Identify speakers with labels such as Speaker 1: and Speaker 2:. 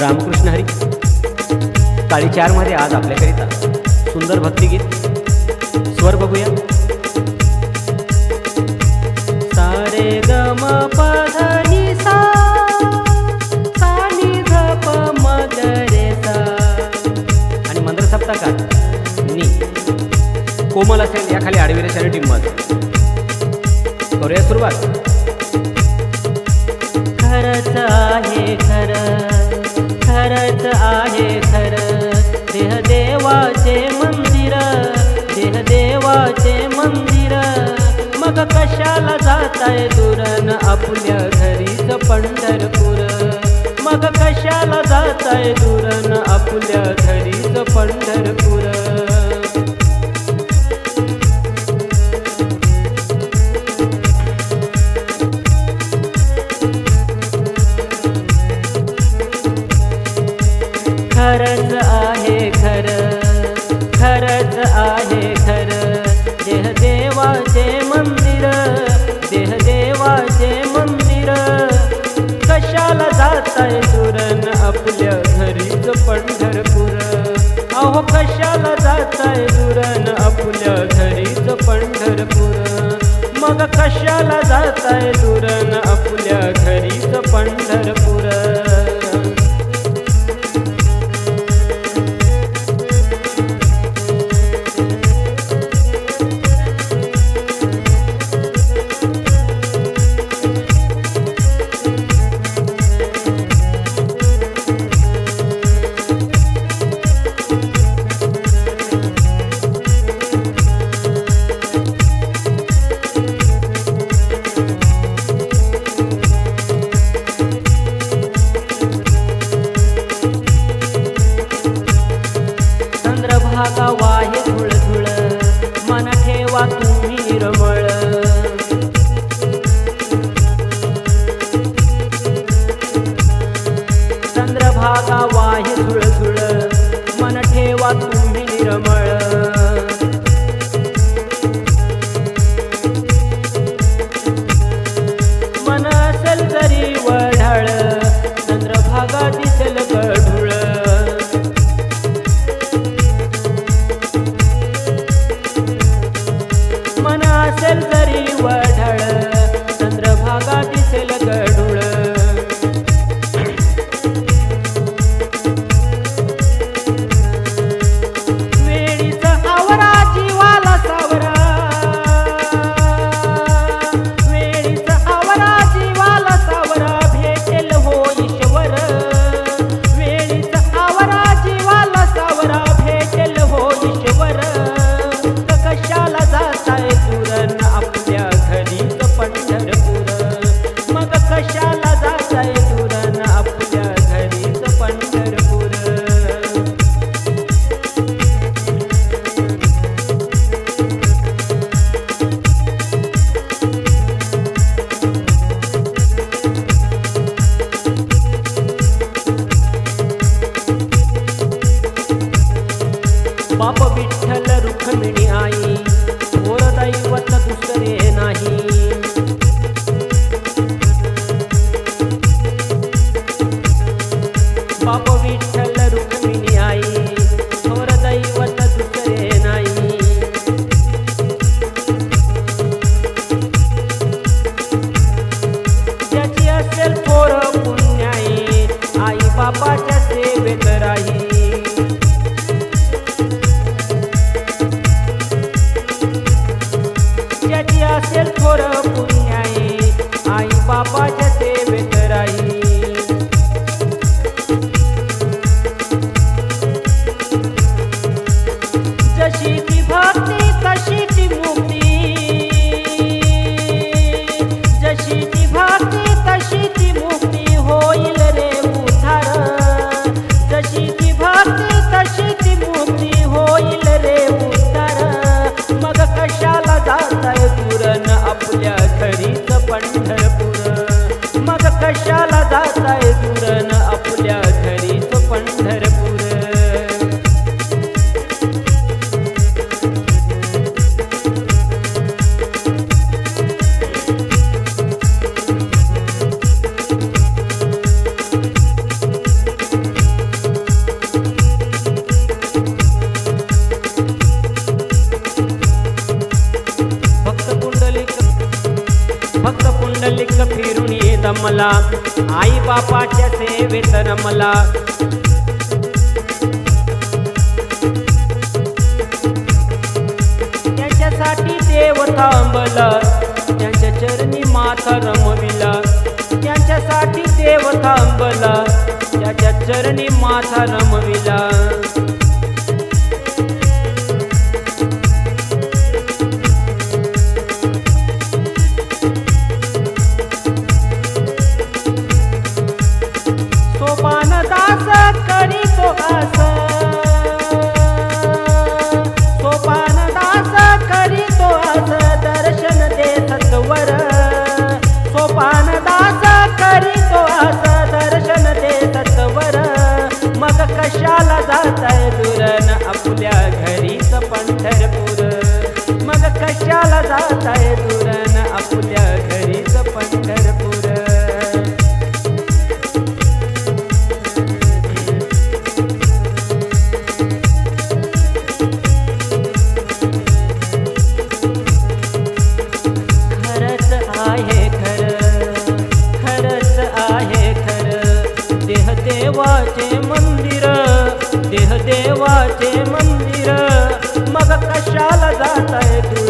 Speaker 1: रामकृष्ण हरी. काळी चारमध्ये आज आपल्याकरिता सुंदर भक्तिगीत स्वर बघूया. सारे गम पधनी सा सानी धप मगरे सा आणि मंत्र सप्तकात नी. कोमल असेल या खाली रेषाने टिंबत करूया सुरुवात. खरंच आहे खरं. देवाचे मंदिर. मग कशाला जाताय दुरण आपल्या घरीच पंढरपूर. मग कशाला जाताय दुरण आपल्या घरीच पंढरपूर. देवाचे मंदिर देह देवाचे मंदिर. कशाला जाताय दुरण आपल्या घरीच पंढरपूर? अहो कशाला जाताय दुरण आपल्या घरीच पंढरपूर? मग कशाला जाताय दुरण चंद्रभागा वाही धुळ मन ठेवा तुम्ही निर्मळ. मन असल तरी वढळ चंद्रभागा दिसल गढुळ. मन असेल तरी वढळ चंद्रभागा दिसेल गढ विठ्ठल रुक्मिणी आई. थोर दैवत दुसरे नाही. कशाला जाताय दूर? रमला आई बापाच्या सेवेत रमला. त्याच्यासाठी देव थांबला. त्यांच्या चरणी माथा रमविला. त्यांच्यासाठी देव थांबला. त्याच्या चरणी माथा रमविला. जाताय दुरण आपल्या घरीच पंढरपूर. मग कशाला जाताय दुरण आपल्या घरीच पंढरपूर? खरंच आहे खरं खरंच आहे खरं. देह देवाचे मंदिर देह देवाचे मंदिर. मग कशाला जात आहे